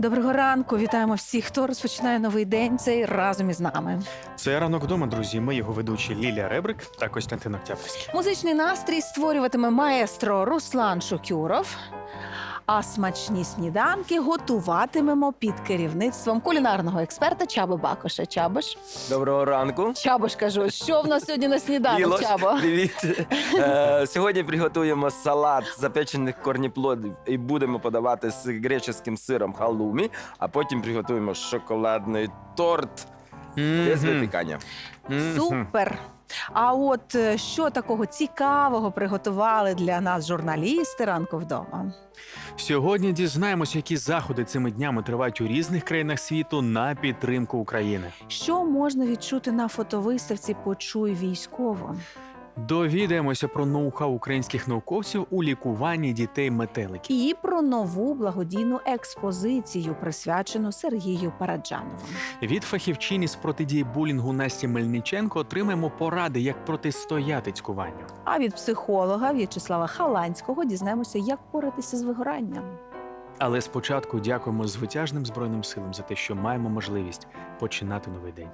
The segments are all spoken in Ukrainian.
Доброго ранку, вітаємо всіх, хто розпочинає новий день цей разом із нами. Це ранок вдома, друзі. Ми його ведучі Лілія Ребрик та Костянтин Октябрьський. Музичний настрій створюватиме маестро Руслан Шокюров. А смачні сніданки готуватимемо під керівництвом кулінарного експерта Чаби Бакоша. Чабош. Доброго ранку. Чабош кажу, що в нас сьогодні на сніданок, Мілош, Чабо? привіт. Е, сьогодні приготуємо салат з запечених корніплодів і будемо подавати з греческим сиром халумі, а потім приготуємо шоколадний торт без. Мгм. Супер. А от е, що такого цікавого приготували для нас журналісти ранку вдома? Сьогодні дізнаємося, які заходи цими днями тривають у різних країнах світу на підтримку України. Що можна відчути на фотовиставці Почуй військово? Довідаємося про ноу-хау українських науковців у лікуванні дітей метеликів. І про нову благодійну експозицію, присвячену Сергію Параджанову. Від фахівчині з протидії булінгу Насті Мельниченко отримаємо поради, як протистояти цькуванню. А від психолога В'ячеслава Халанського дізнаємося, як боротися з вигоранням. Але спочатку дякуємо звитяжним збройним силам за те, що маємо можливість починати новий день.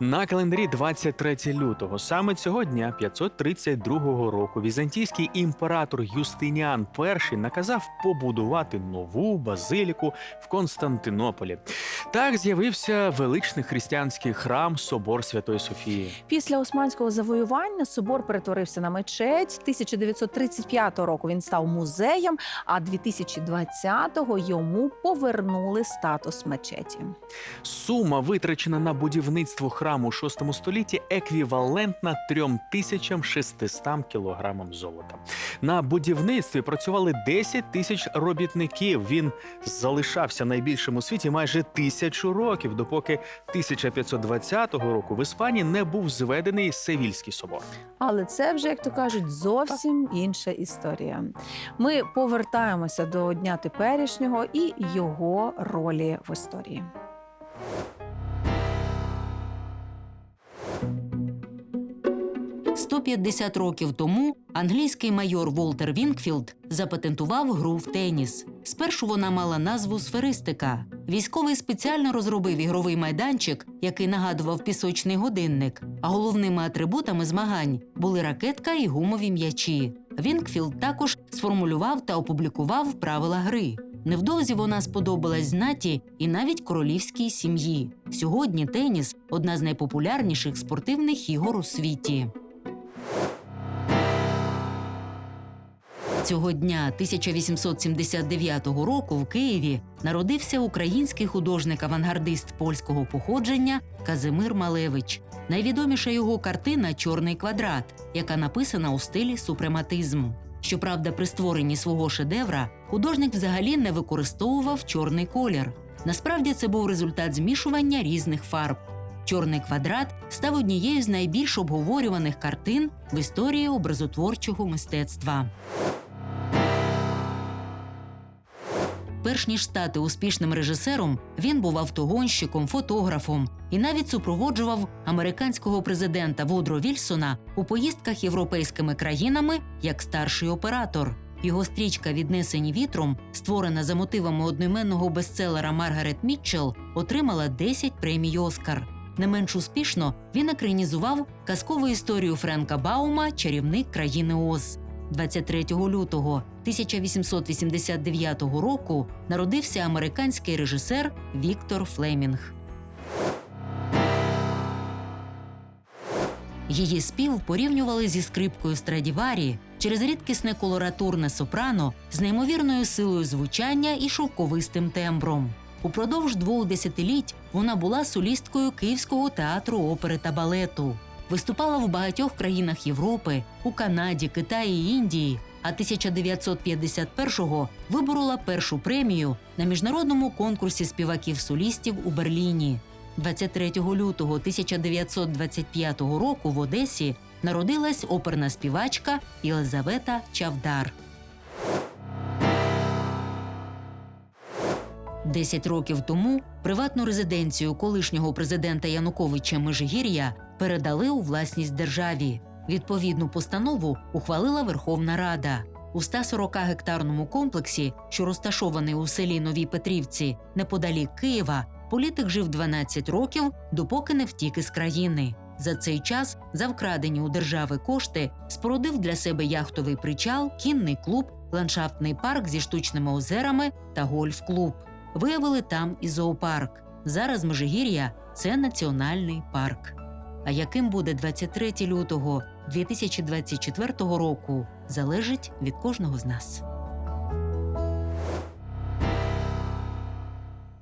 На календарі 23 лютого, саме цього дня, 532 року, візантійський імператор Юстиніан І наказав побудувати нову базиліку в Константинополі. Так з'явився величний християнський храм Собор Святої Софії. Після османського завоювання собор перетворився на мечеть. 1935 року він став музеєм, а 2020-го йому повернули статус мечеті. Сума, витрачена на будівництво храму у VI столітті, еквівалентна 3600 кілограмам золота. На будівництві працювали 10 тисяч робітників. Він залишався найбільшим у світі майже тисячу років, допоки 1520 року в Іспанії не був зведений Севільський собор. Але це вже, як то кажуть, зовсім інша історія. Ми повертаємося до дня теперішнього і його ролі в історії. – 150 років тому англійський майор Волтер Вінкфілд запатентував гру в теніс. Спершу вона мала назву сферистика. Військовий спеціально розробив ігровий майданчик, який нагадував пісочний годинник. А головними атрибутами змагань були ракетка і гумові м'ячі. Вінкфілд також сформулював та опублікував правила гри. Невдовзі вона сподобалась знаті і навіть королівській сім'ї. Сьогодні теніс одна з найпопулярніших спортивних ігор у світі. Цього дня 1879 року в Києві народився український художник-авангардист польського походження Казимир Малевич. Найвідоміша його картина Чорний квадрат, яка написана у стилі супрематизм. Щоправда, при створенні свого шедевра художник взагалі не використовував чорний колір. Насправді це був результат змішування різних фарб. Чорний квадрат став однією з найбільш обговорюваних картин в історії образотворчого мистецтва. Перш ніж стати успішним режисером, він був автогонщиком, фотографом і навіть супроводжував американського президента Вудро Вільсона у поїздках європейськими країнами як старший оператор. Його стрічка Віднесені вітром, створена за мотивами одноіменного бестселера Маргарет Мітчелл, отримала 10 премій Оскар. Не менш успішно він екранізував казкову історію Френка Баума Чарівник країни Оз. 23 лютого 1889 року народився американський режисер Віктор Флемінг. Її спів порівнювали зі скрипкою Страдіварі через рідкісне колоратурне сопрано з неймовірною силою звучання і шовковистим тембром. Упродовж двох десятиліть вона була солісткою Київського театру опери та балету. Виступала в багатьох країнах Європи, у Канаді, Китаї і Індії. А 1951-го виборола першу премію на міжнародному конкурсі співаків-солістів у Берліні. 23 лютого 1925 року в Одесі народилась оперна співачка Єлизавета Чавдар. Десять років тому приватну резиденцію колишнього президента Януковича Межигір'я передали у власність державі. Відповідну постанову ухвалила Верховна Рада. У 140-гектарному комплексі, що розташований у селі Новій Петрівці, неподалік Києва, політик жив 12 років, допоки не втік із країни. За цей час, за вкрадені у держави кошти, спорудив для себе яхтовий причал, кінний клуб, ландшафтний парк зі штучними озерами та гольф-клуб. Виявили там і зоопарк. Зараз Межигір'я це національний парк. А яким буде 23 лютого 2024 року, залежить від кожного з нас.